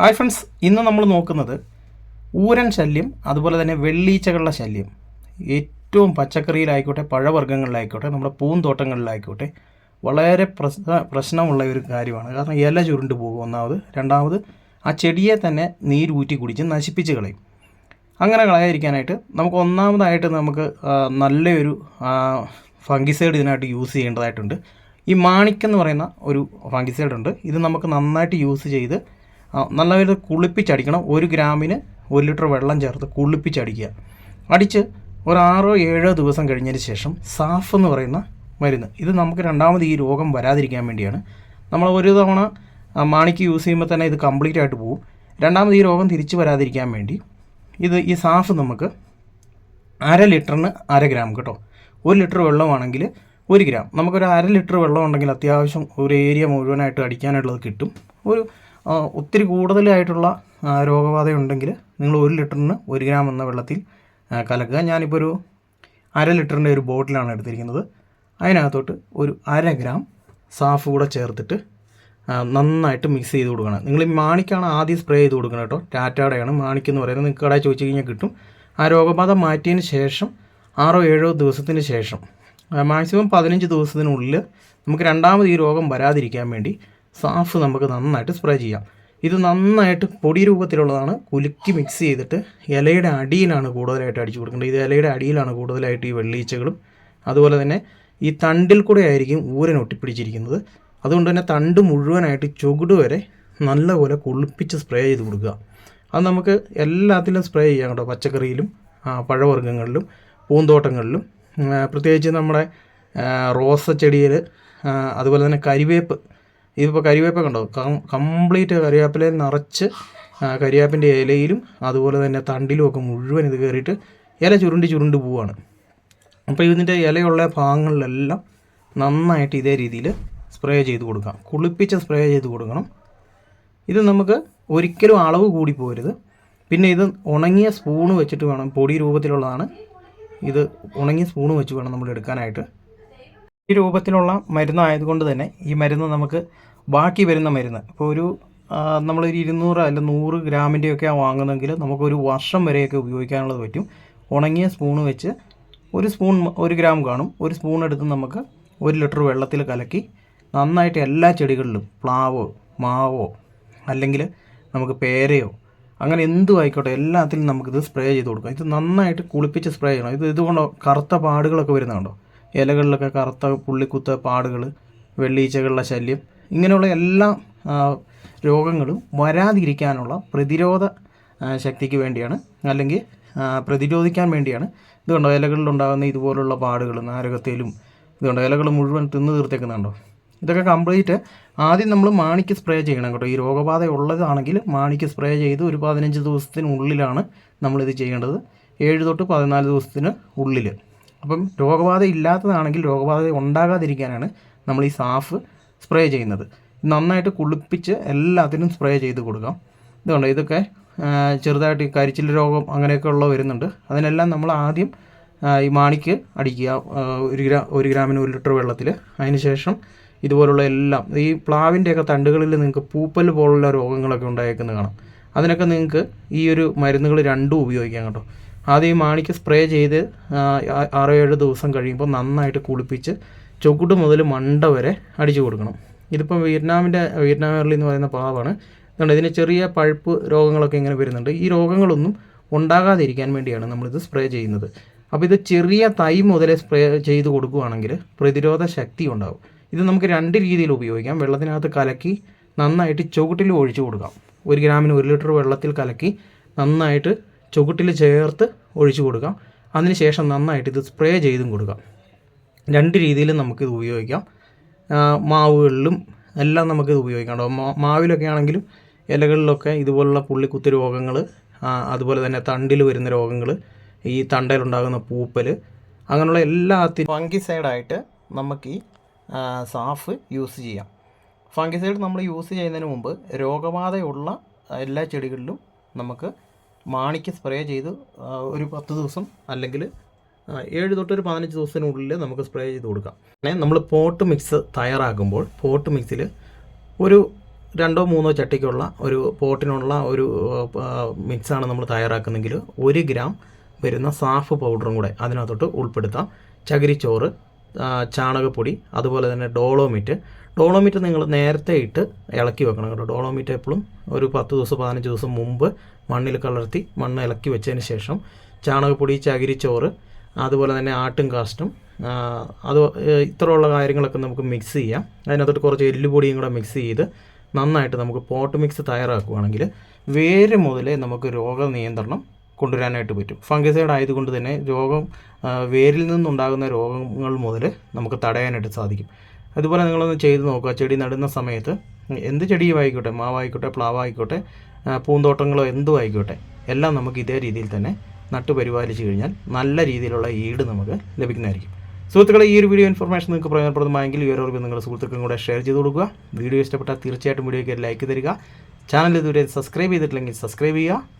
Hi friends ഇന്ന് നമ്മൾ നോക്കുന്നത് ഊരൻ ശല്യം അതുപോലെ തന്നെ വെള്ളീച്ചകളുടെ ശല്യം. ഏറ്റവും പച്ചക്കറിയിലായിക്കോട്ടെ പഴവർഗങ്ങളിലായിക്കോട്ടെ നമ്മുടെ പൂന്തോട്ടങ്ങളിലായിക്കോട്ടെ വളരെ പ്രശ്ന പ്രശ്നമുള്ള ഒരു കാര്യമാണ്. കാരണം ഇല ചുരുണ്ട് പോകും ഒന്നാമത്. രണ്ടാമത് ആ ചെടിയെ തന്നെ നീരൂറ്റി കുടിച്ച് നശിപ്പിച്ച് കളയും. അങ്ങനെ കളയാതിരിക്കാനായിട്ട് നമുക്ക് ഒന്നാമതായിട്ട് നമുക്ക് നല്ലൊരു ഫംഗിസൈഡ് ഇതിനായിട്ട് യൂസ് ചെയ്യേണ്ടതായിട്ടുണ്ട്. ഈ മാണിക്കെന്ന് പറയുന്ന ഒരു ഫംഗിസൈഡ് ഉണ്ട്. ഇത് നമുക്ക് നന്നായിട്ട് യൂസ് ചെയ്ത് നല്ലപോലെ കുളിപ്പിച്ചടിക്കണം. ഒരു ഗ്രാമിന് ഒരു ലിറ്റർ വെള്ളം ചേർത്ത് കുളിപ്പിച്ചടിക്കുക. അടിച്ച് ഒരു ആറോ ഏഴോ ദിവസം കഴിഞ്ഞതിന് ശേഷം സാഫ് എന്ന് പറയുന്ന മരുന്ന്. ഇത് നമുക്ക് രണ്ടാമത് ഈ രോഗം വരാതിരിക്കാൻ വേണ്ടിയാണ്. നമ്മൾ ഒരു തവണ മാണിക്ക് യൂസ് ചെയ്യുമ്പോൾ തന്നെ ഇത് കംപ്ലീറ്റ് ആയിട്ട് പോകും. രണ്ടാമത് ഈ രോഗം തിരിച്ചു വരാതിരിക്കാൻ വേണ്ടി ഇത് ഈ സാഫ് നമുക്ക് അര ലിറ്ററിന് അര ഗ്രാം കേട്ടോ. ഒരു ലിറ്റർ വെള്ളമാണെങ്കിൽ ഒരു ഗ്രാം. നമുക്കൊരു അര ലിറ്റർ വെള്ളം ഉണ്ടെങ്കിൽ അത്യാവശ്യം ഒരു ഏരിയ മുഴുവനായിട്ട് അടിക്കാനുള്ളത് കിട്ടും. ഒരു ഒത്തിരി കൂടുതലായിട്ടുള്ള രോഗബാധയുണ്ടെങ്കിൽ നിങ്ങൾ ഒരു ലിറ്ററിന് ഒരു ഗ്രാം എന്ന വെള്ളത്തിൽ കലക്കുക. ഞാനിപ്പോൾ ഒരു അര ലിറ്ററിന്റെ ഒരു ബോട്ടിലാണ് എടുത്തിരിക്കുന്നത്. അതിനകത്തോട്ട് ഒരു അര ഗ്രാം സാഫ് കൂടെ ചേർത്തിട്ട് നന്നായിട്ട് മിക്സ് ചെയ്ത് കൊടുക്കണം. നിങ്ങൾ ഈ മാണിക്കാണ് ആദ്യം സ്പ്രേ ചെയ്ത് കൊടുക്കണം കേട്ടോ. ടാറ്റാടെയാണ് മാണിക്ക് എന്ന് പറയുന്നത്. നിങ്ങൾക്ക് കടയിൽ ചോദിച്ചു കഴിഞ്ഞാൽ കിട്ടും. ആ രോഗബാധ മാറ്റിയതിന് ശേഷം ആറോ ഏഴോ ദിവസത്തിന് ശേഷം മാക്സിമം പതിനഞ്ച് ദിവസത്തിനുള്ളിൽ നമുക്ക് രണ്ടാമത് ഈ രോഗം വരാതിരിക്കാൻ വേണ്ടി സാഫ് നമുക്ക് നന്നായിട്ട് സ്പ്രേ ചെയ്യാം. ഇത് നന്നായിട്ട് പൊടി രൂപത്തിലുള്ളതാണ്. കുലുക്കി മിക്സ് ചെയ്തിട്ട് ഇലയുടെ അടിയിലാണ് കൂടുതലായിട്ട് അടിച്ചു കൊടുക്കേണ്ടത്. ഇത് ഇലയുടെ അടിയിലാണ് കൂടുതലായിട്ട് ഈ വെള്ളീച്ചകളും അതുപോലെ തന്നെ ഈ തണ്ടിൽ കൂടെ ആയിരിക്കും ഊരൻ ഒട്ടിപ്പിടിച്ചിരിക്കുന്നത്. അതുകൊണ്ട് തന്നെ തണ്ട് മുഴുവനായിട്ട് ചുവട് വരെ നല്ലപോലെ കുളിപ്പിച്ച് സ്പ്രേ ചെയ്ത് കൊടുക്കുക. അത് നമുക്ക് എല്ലാത്തിലും സ്പ്രേ ചെയ്യാം കേട്ടോ. പച്ചക്കറിയിലും പഴവർഗങ്ങളിലും പൂന്തോട്ടങ്ങളിലും. പ്രത്യേകിച്ച് നമ്മുടെ റോസ ചെടിയിൽ അതുപോലെ തന്നെ കരിവേപ്പ് ഇതിപ്പോൾ കരിവേപ്പ കണ്ടോ? കംപ്ലീറ്റ് കരിവേപ്പിലയിൽ നിറച്ച് കരിവേപ്പിന്റെ ഇലയിലും അതുപോലെ തന്നെ തണ്ടിലും ഒക്കെ മുഴുവൻ ഇത് കയറിയിട്ട് ഇല ചുരുണ്ടി ചുരുണ്ട് പോവാണ്. അപ്പോൾ ഇതിന്റെ ഇലയുള്ള ഭാഗങ്ങളിലെല്ലാം നന്നായിട്ട് ഇതേ രീതിയിൽ സ്പ്രേ ചെയ്ത് കൊടുക്കാം. കുളിപ്പിച്ച് സ്പ്രേ ചെയ്ത് കൊടുക്കണം. ഇത് നമുക്ക് ഒരിക്കലും അളവ് കൂടി പോരുത്. പിന്നെ ഇത് ഉണങ്ങിയ സ്പൂണ് വെച്ചിട്ട് വേണം പൊടി രൂപത്തിലുള്ളതാണ്. ഇത് ഉണങ്ങിയ സ്പൂണ് വെച്ച് വേണം നമ്മൾ എടുക്കാനായിട്ട്. ഈ രൂപത്തിലുള്ള മരുന്നായതുകൊണ്ട് തന്നെ ഈ മരുന്ന് നമുക്ക് ബാക്കി വരുന്ന മരുന്ന്. ഇപ്പോൾ ഒരു നമ്മളൊരു ഇരുന്നൂറ് അല്ല നൂറ് ഗ്രാമിന്റെയൊക്കെ വാങ്ങുന്നെങ്കിൽ നമുക്കൊരു വർഷം വരെയൊക്കെ ഉപയോഗിക്കാനുള്ളത് പറ്റും. ഉണങ്ങിയ സ്പൂണ് വെച്ച് ഒരു സ്പൂൺ ഒരു ഗ്രാം കാണും. ഒരു സ്പൂൺ എടുത്ത് നമുക്ക് ഒരു ലിറ്റർ വെള്ളത്തിൽ കലക്കി നന്നായിട്ട് എല്ലാ ചെടികളിലും പ്ലാവോ മാവോ അല്ലെങ്കിൽ നമുക്ക് പേരയോ അങ്ങനെ എന്തും ആയിക്കോട്ടെ എല്ലാത്തിലും നമുക്കിത് സ്പ്രേ ചെയ്ത് കൊടുക്കാം. ഇത് നന്നായിട്ട് കുളിപ്പിച്ച് സ്പ്രേ ചെയ്യണം. ഇത് ഇതുകൊണ്ട് കറുത്ത പാടുകളൊക്കെ വരുന്നുണ്ടോ? ഇലകളിലൊക്കെ കറുത്ത പുള്ളിക്കുത്ത പാടുകൾ വെള്ളീച്ചകളുടെ ശല്യം ഇങ്ങനെയുള്ള എല്ലാ രോഗങ്ങളും വരാതിരിക്കാനുള്ള പ്രതിരോധ ശക്തിക്ക് വേണ്ടിയാണ്. അല്ലെങ്കിൽ പ്രതിരോധിക്കാൻ വേണ്ടിയാണ്. ഇതുകൊണ്ടോ ഇലകളിലുണ്ടാകുന്ന ഇതുപോലുള്ള പാടുകൾ നാരകത്തേലും ഇതുകൊണ്ടോ ഇലകൾ മുഴുവൻ തിന്നു തീർത്തേക്കുന്നുണ്ടോ? ഇതൊക്കെ കംപ്ലീറ്റ് ആദ്യം നമ്മൾ മാണിക്ക് സ്പ്രേ ചെയ്യണം കേട്ടോ. ഈ രോഗബാധ ഉള്ളതാണെങ്കിൽ മാണിക്ക് സ്പ്രേ ചെയ്ത് ഒരു പതിനഞ്ച് ദിവസത്തിനുള്ളിലാണ് നമ്മളിത് ചെയ്യേണ്ടത്. ഏഴ് തൊട്ട് പതിനാല് ദിവസത്തിന് ഉള്ളിൽ അപ്പം രോഗബാധ ഇല്ലാത്തതാണെങ്കിൽ രോഗബാധ ഉണ്ടാകാതിരിക്കാനാണ് നമ്മൾ ഈ സാഫ് സ്പ്രേ ചെയ്യുന്നത്. നന്നായിട്ട് കുളിപ്പിച്ച് എല്ലാത്തിനും സ്പ്രേ ചെയ്ത് കൊടുക്കാം. ഇതുകൊണ്ട് ഇതൊക്കെ ചെറുതായിട്ട് ഈ കരിച്ചിൽ രോഗം അങ്ങനെയൊക്കെ ഉള്ള വരുന്നുണ്ട്. അതിനെല്ലാം നമ്മൾ ആദ്യം ഈ മാണിക്ക് അടിക്കുക ഒരു ഗ്രാ ഒരു ഗ്രാമിന് ഒരു ലിറ്റർ വെള്ളത്തിൽ. അതിനുശേഷം ഇതുപോലുള്ള എല്ലാം ഈ പ്ലാവിന്റെയൊക്കെ തണ്ടുകളിൽ നിങ്ങൾക്ക് പൂപ്പൽ പോലുള്ള രോഗങ്ങളൊക്കെ ഉണ്ടായേക്കുന്നത് കാണാം. അതിനൊക്കെ നിങ്ങൾക്ക് ഈ ഒരു മരുന്നുകൾ രണ്ടും ഉപയോഗിക്കാം കേട്ടോ. ആദ്യം മാണിക്ക് സ്പ്രേ ചെയ്ത് ആറോ ഏഴ് ദിവസം കഴിയുമ്പോൾ നന്നായിട്ട് കുളിപ്പിച്ച് ചുക്കുട്ട് മുതൽ മണ്ട വരെ അടിച്ചു കൊടുക്കണം. ഇതിപ്പം വിയറ്റ്നാമിന്റെ വിയറ്റ്നാം എന്ന് പറയുന്ന പാവാണ്. അതുകൊണ്ട് ഇതിന് ചെറിയ പഴുപ്പ് രോഗങ്ങളൊക്കെ ഇങ്ങനെ വരുന്നുണ്ട്. ഈ രോഗങ്ങളൊന്നും ഉണ്ടാകാതിരിക്കാൻ വേണ്ടിയാണ് നമ്മളിത് സ്പ്രേ ചെയ്യുന്നത്. അപ്പോൾ ഇത് ചെറിയ തൈ മുതലേ സ്പ്രേ ചെയ്ത് കൊടുക്കുകയാണെങ്കിൽ പ്രതിരോധ ശക്തി ഉണ്ടാകും ഇത് നമുക്ക് രണ്ട് രീതിയിൽ ഉപയോഗിക്കാം. വെള്ളത്തിനകത്ത് കലക്കി നന്നായിട്ട് ചുവട്ടിൽ ഒഴിച്ചു കൊടുക്കാം. ഒരു ഗ്രാമിന് ഒരു ലിറ്റർ വെള്ളത്തിൽ കലക്കി നന്നായിട്ട് ചുവട്ടിൽ ചേർത്ത് ഒഴിച്ചു കൊടുക്കാം. അതിനുശേഷം നന്നായിട്ട് ഇത് സ്പ്രേ ചെയ്തും കൊടുക്കാം. രണ്ട് രീതിയിലും നമുക്കിത് ഉപയോഗിക്കാം. മാവുകളിലും എല്ലാം നമുക്കിത് ഉപയോഗിക്കാം മാവിലൊക്കെ ആണെങ്കിലും ഇലകളിലൊക്കെ ഇതുപോലുള്ള പുള്ളിക്കുത്ത് രോഗങ്ങൾ അതുപോലെ തന്നെ തണ്ടിൽ വരുന്ന രോഗങ്ങൾ ഈ തണ്ടയിലുണ്ടാകുന്ന പൂപ്പൽ അങ്ങനെയുള്ള എല്ലാത്തിനും ഫംഗിസൈഡായിട്ട് നമുക്ക് ഈ സാഫ് യൂസ് ചെയ്യാം. ഫംഗിസൈഡ് നമ്മൾ യൂസ് ചെയ്യുന്നതിന് മുമ്പ് രോഗബാധയുള്ള എല്ലാ ചെടികളിലും നമുക്ക് മാണിക്ക് സ്പ്രേ ചെയ്ത് ഒരു പത്ത് ദിവസം അല്ലെങ്കിൽ ഏഴ് തൊട്ട് ഒരു പതിനഞ്ച് ദിവസത്തിനുള്ളിൽ നമുക്ക് സ്പ്രേ ചെയ്ത് കൊടുക്കാം. പിന്നെ നമ്മൾ പോട്ട് മിക്സ് തയ്യാറാക്കുമ്പോൾ പോട്ട് മിക്സിൽ ഒരു രണ്ടോ മൂന്നോ ചട്ടിക്കുള്ള ഒരു പോട്ടിനുള്ള ഒരു മിക്സാണ് നമ്മൾ തയ്യാറാക്കുന്നെങ്കിൽ ഒരു ഗ്രാം വരുന്ന സാഫ് പൗഡറും കൂടെ അതിനകത്തോട്ട് ഉൾപ്പെടുത്താം. ചകിരിച്ചോറ് ചാണകപ്പൊടി അതുപോലെ തന്നെ ഡോളോമിറ്റ്. ഡോളോമിറ്റ് നിങ്ങൾ നേരത്തെ ഇട്ട് ഇളക്കി വെക്കണം കേട്ടോ. ഡോളോമിറ്റ് എപ്പോഴും ഒരു പത്ത് ദിവസം പതിനഞ്ച് ദിവസം മുമ്പ് മണ്ണിൽ കളർത്തി മണ്ണ് ഇളക്കി വെച്ചതിന് ശേഷം ചാണകപ്പൊടി ചകിരിച്ചോറ് അതുപോലെ തന്നെ ആട്ടും കാസ്റ്റും അത് ഇത്രയുള്ള കാര്യങ്ങളൊക്കെ നമുക്ക് മിക്സ് ചെയ്യാം. അതിനകത്തോട്ട് കുറച്ച് എല്ലുപൊടിയും കൂടെ മിക്സ് ചെയ്ത് നന്നായിട്ട് നമുക്ക് പോട്ട് മിക്സ് തയ്യാറാക്കുകയാണെങ്കിൽ വേര് മുതലേ നമുക്ക് രോഗനിയന്ത്രണം കൊണ്ടുവരാനായിട്ട് പറ്റും. ഫംഗസൈഡ് ആയതുകൊണ്ട് തന്നെ രോഗം വേരിൽ നിന്നുണ്ടാകുന്ന രോഗങ്ങൾ മുതൽ നമുക്ക് തടയാനായിട്ട് സാധിക്കും. അതുപോലെ നിങ്ങളൊന്ന് ചെയ്ത് നോക്കുക. ചെടി നടുന്ന സമയത്ത് എന്ത് ചെടിയും ആയിക്കോട്ടെ മാവായിക്കോട്ടെ പ്ലാവായിക്കോട്ടെ പൂന്തോട്ടങ്ങളോ എന്തോ ആയിക്കോട്ടെ എല്ലാം നമുക്ക് ഇതേ രീതിയിൽ തന്നെ നട്ടു പരിപാലിച്ച് കഴിഞ്ഞാൽ നല്ല രീതിയിലുള്ള ഈട് നമുക്ക് ലഭിക്കുന്നതായിരിക്കും. സുഹൃത്തുക്കളെ ഈ ഒരു വീഡിയോ ഇൻഫർമേഷൻ നിങ്ങൾക്ക് പ്രയോജനപ്രദമായെങ്കിൽ ഈ ഒരു സുഹൃത്തുക്കളും കൂടെ ഷെയർ ചെയ്ത് കൊടുക്കുക. വീഡിയോ ഇഷ്ടപ്പെട്ടാൽ തീർച്ചയായിട്ടും വീഡിയോയ്ക്ക് ലൈക്ക് തരിക. ചാനൽ ഇതുവരെ സബ്സ്ക്രൈബ് ചെയ്തിട്ടില്ലെങ്കിൽ സബ്സ്ക്രൈബ് ചെയ്യുക.